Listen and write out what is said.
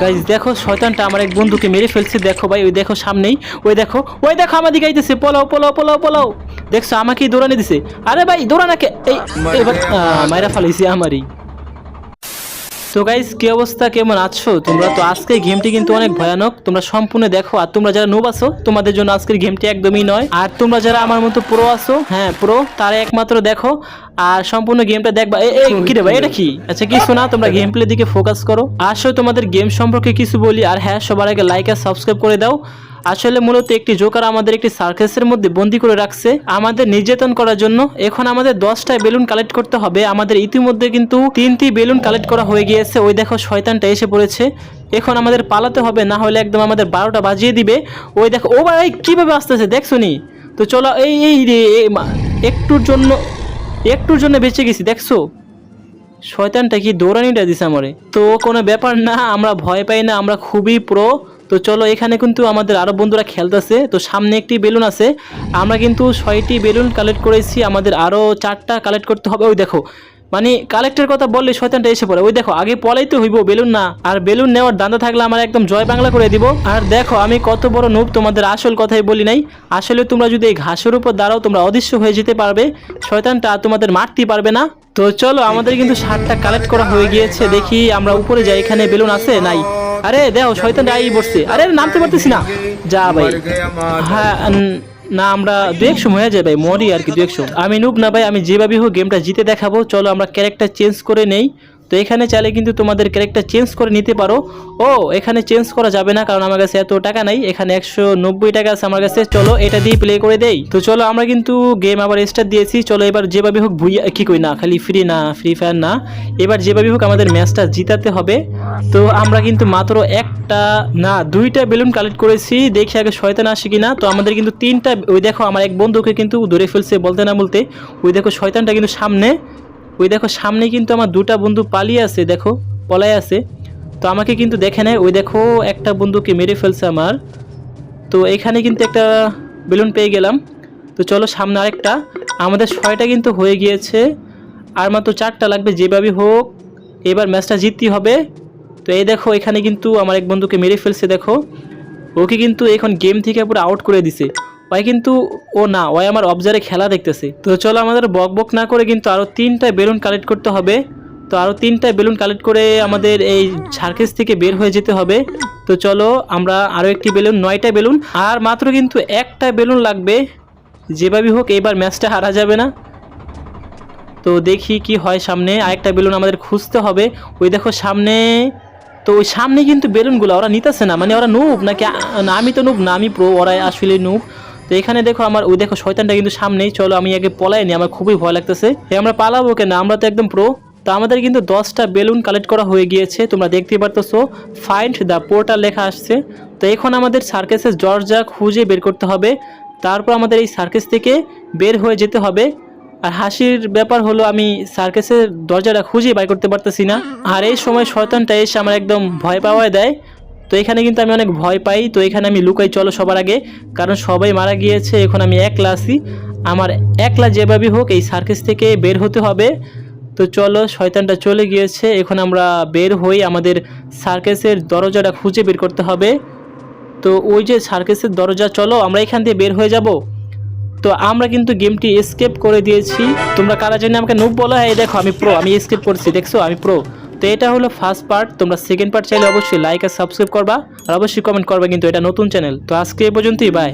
Guys দেখো শয়তানটা আমার এক বন্ধুকে মেরে ফেলছে। দেখো ভাই ওই দেখো সামনেই। ওই দেখো ওই দেখো আমার দিকে আইতেছে। পোলাও পোলাও পোলাও পোলাও। দেখছ আমাকেই দৌড়ানি দিছে। আরে ভাই দৌড়ানাকে এই এবার মায়েরা মাইরা ফালাইছি আমারই। তো গাইজ কি অবস্থা? কেমন আছো? তোমরা তো গেমটি কিন্তু অনেক ভয়ানক। তোমরা সম্পূর্ণ দেখো। আর তোমরা যারা নোব তোমাদের জন্য আজকের গেমটি একদমই নয়। আর তোমরা যারা আমার মতো প্রো হ্যাঁ প্রো তারা একমাত্র দেখো। আর সম্পূর্ণ গেমটা দেখবা। কি রে ভাই, এটা কি? আচ্ছা কিছু না, তোমরা গেম প্লে দিকে ফোকাস করো। আসলে তোমাদের গেম সম্পর্কে কিছু বলি। আর হ্যাঁ সবার আগে লাইক আর সাবস্ক্রাইব করে দাও। আসলে মূলত একটি জোকার আমাদের একটি সার্কাসের মধ্যে বন্দি করে রাখছে। আমাদের নির্যাতন করার জন্য এখন আমাদের দশটায় বেলুন কালেক্ট করতে হবে। আমাদের ইতিমধ্যে কিন্তু তিনটি বেলুন কালেক্ট করা হয়ে গিয়েছে। ওই দেখো শয়তানটা এসে পড়েছে। এখন আমাদের পালাতে হবে, না হলে একদম আমাদের বারোটা বাজিয়ে দিবে। ওই দেখো, ও ভাই, কীভাবে আসতেছে দেখছ নি? তো চলো, এই এই রে একটুর জন্য একটুর জন্য বেঁচে গেছি, দেখছ? শয়তানটা কি দৌড়ানিটা দিছে আমারে। তো কোনো ব্যাপার না, আমরা ভয় পাই না, আমরা খুবই প্রো তো চলো এখানে কিন্তু আমাদের আরও বন্ধুরা খেলতেছে। তো সামনে একটি বেলুন আছে। আমরা কিন্তু ছয়টি বেলুন কালেক্ট করেছি। আমাদের আরও চারটা কালেক্ট করতে হবে। ওই দেখো মানে কালেক্টের কথা বললে শয়তানটা এসে পড়ে। ওই দেখো, আগে পলাইতে হইব বেলুন না। আর বেলুন নেওয়ার দান্দা থাকলে আমার একদম জয় বাংলা করে দিব। আর দেখো, আমি কত বড় নুব তোমাদের আসল কথাই বলি নাই। আসলে তোমরা যদি এই ঘাসের উপর দাঁড়াও, তোমরা অদৃশ্য হয়ে যেতে পারবে। শয়তানটা তোমাদের মারতে পারবে না। তো চলো, আমাদের কিন্তু সারটা কালেক্ট করা হয়ে গিয়েছে। দেখি আমরা উপরে যাই, এখানে বেলুন আছে? নাই। আরে দেখো শয়তান আই বসছে। আরে নামতে পারতেছি না। যা ভাই। হ্যাঁ না, আমরা দু এক সময় হয়ে যায় ভাই, মরি আর কি, দু এক সময়। আমি নুক না ভাই, আমি যেভাবেই হোক গেমটা জিতে দেখাবো। চলো আমরা ক্যারেক্টার চেঞ্জ করে নেই। তো এখানে চাইলে কিন্তু তোমাদের ক্যারেক্টার চেঞ্জ করে নিতে পারো। ও, এখানে চেঞ্জ করা যাবে না কারণ আমার কাছে এত টাকা নাই। এখানে একশো নব্বই টাকা আছে আমার কাছে। চলো এটা দিয়ে প্লে করে দেই। তো চলো আমরা কিন্তু গেম আবার স্টার্ট দিয়েছি। চলো এবার যেভাবে হোক ভুইয়া, কি কই না, খালি ফ্রি না ফ্রি ফায়ার না। এবার যেভাবে হোক আমাদের ম্যাচটা জিতাতে হবে। তো আমরা কিন্তু মাত্র একটা, না, দুইটা বেলুন কালেক্ট করেছি। দেখি আগে শয়তান আসে কি না তো আমাদের কিন্তু তিনটা, ওই দেখো আমার এক বন্ধুকে কিন্তু ধরে ফেলছে বলতে না বলতে। ওই দেখো শয়তানটা কিন্তু সামনে ওই দেখো, সামনে কিন্তু আমার দুটা বন্ধু পালিয়ে আছে, দেখো, পলায় আছে। তো আমাকে কিন্তু দেখে নেয়, ওই দেখো, একটা বন্ধুকে মেরে ফেলছে আমার। তো এখানে কিন্তু একটা বেলুন পেয়ে গেলাম। তো চলো, সামনে আরেকটা। আমাদের ছয়টা কিন্তু হয়ে গিয়েছে। আর মাত্র চারটা লাগবে, যেভাবে হোক, এবার ম্যাচটা জিততে হবে। তো এই দেখো, এখানে কিন্তু আমার এক বন্ধুকে মেরে ফেলছে, দেখো। ওকে কিন্তু এখন গেম থেকে পুরো আউট করে দিছে। ওই কিন্তু ও না ওই আমার অবজারে খেলা দেখতেছে। তো চলো আমাদের বক বক না করে কিন্তু আরও তিনটা বেলুন কালেক্ট করতে হবে। তো আরও তিনটা বেলুন কালেক্ট করে আমাদের এই সার্কেস থেকে বের হয়ে যেতে হবে। তো চলো আমরা আরও একটি বেলুন নয়টা বেলুন আর মাত্র কিন্তু একটা বেলুন লাগবে। যেভাবে হোক এবার ম্যাচটা হারা যাবে না। তো দেখি কি হয় সামনে, আরেকটা বেলুন আমাদের খুঁজতে হবে। ওই দেখো সামনে, তো ওই সামনে কিন্তু বেলুনগুলো ওরা নিতেছে না। মানে ওরা নুব নাকি না, আমি তো নুব না, আমি প্রো ওরা আসলে নুব তো এখানে দেখো আমার, ওই দেখো শয়তানটা কিন্তু সামনেই, চলো আমি আগে পলাই নি আমার খুবই ভয় লাগতেছে। আমরা পালাবো কেন? আমরা তো একদম প্রো তো আমাদের কিন্তু দশটা বেলুন কালেক্ট করা হয়ে গিয়েছে, তোমরা দেখতে পারতেছো। ফাইন্ড দ্য পোর্টাল লেখা আসছে। তো এখন আমাদের সার্কেসের দরজা খুঁজে বের করতে হবে। তারপর আমাদের এই সার্কেস থেকে বের হয়ে যেতে হবে। আর হাসির ব্যাপার হলো, আমি সার্কাসের দরজাটা খুঁজে বাই করতে পারতেছি না। আর এই সময় শয়তানটা এসে আমার একদম ভয় পাওয়ায় দেয়। তো এখানে কিন্তু আমি অনেক ভয় পাই। তো এখানে আমি লুকাই, চলো সবার আগে। কারণ সবাই মারা গিয়েছে, এখন আমি একলা আসি আমার একলা যেভাবে হোক এই সার্কেস থেকে বের হতে হবে। তো চলো, শয়তানটা চলে গিয়েছে। এখন আমরা বের হই আমাদের সার্কেসের দরজাটা খুঁজে বের করতে হবে। তো ওই যে সার্কেসের দরজা, চলো আমরা এখান থেকে বের হয়ে যাব। তো আমরা কিন্তু গেমটি স্কেপ করে দিয়েছি। তোমরা কারা জন্য আমাকে নুব বলো? হ্যাঁ দেখো, আমি প্রো আমি স্কেপ করছি, দেখছ? আমি প্রো তো এটা হলো ফার্স্ট পার্ট তোমরা সেকেন্ড পার্ট চাইলে অবশ্যই লাইক আর সাবস্ক্রাইব করবা। আর অবশ্যই কমেন্ট করবা কিন্তু এটা নতুন চ্যানেল তো আজকে এই পর্যন্তই বাই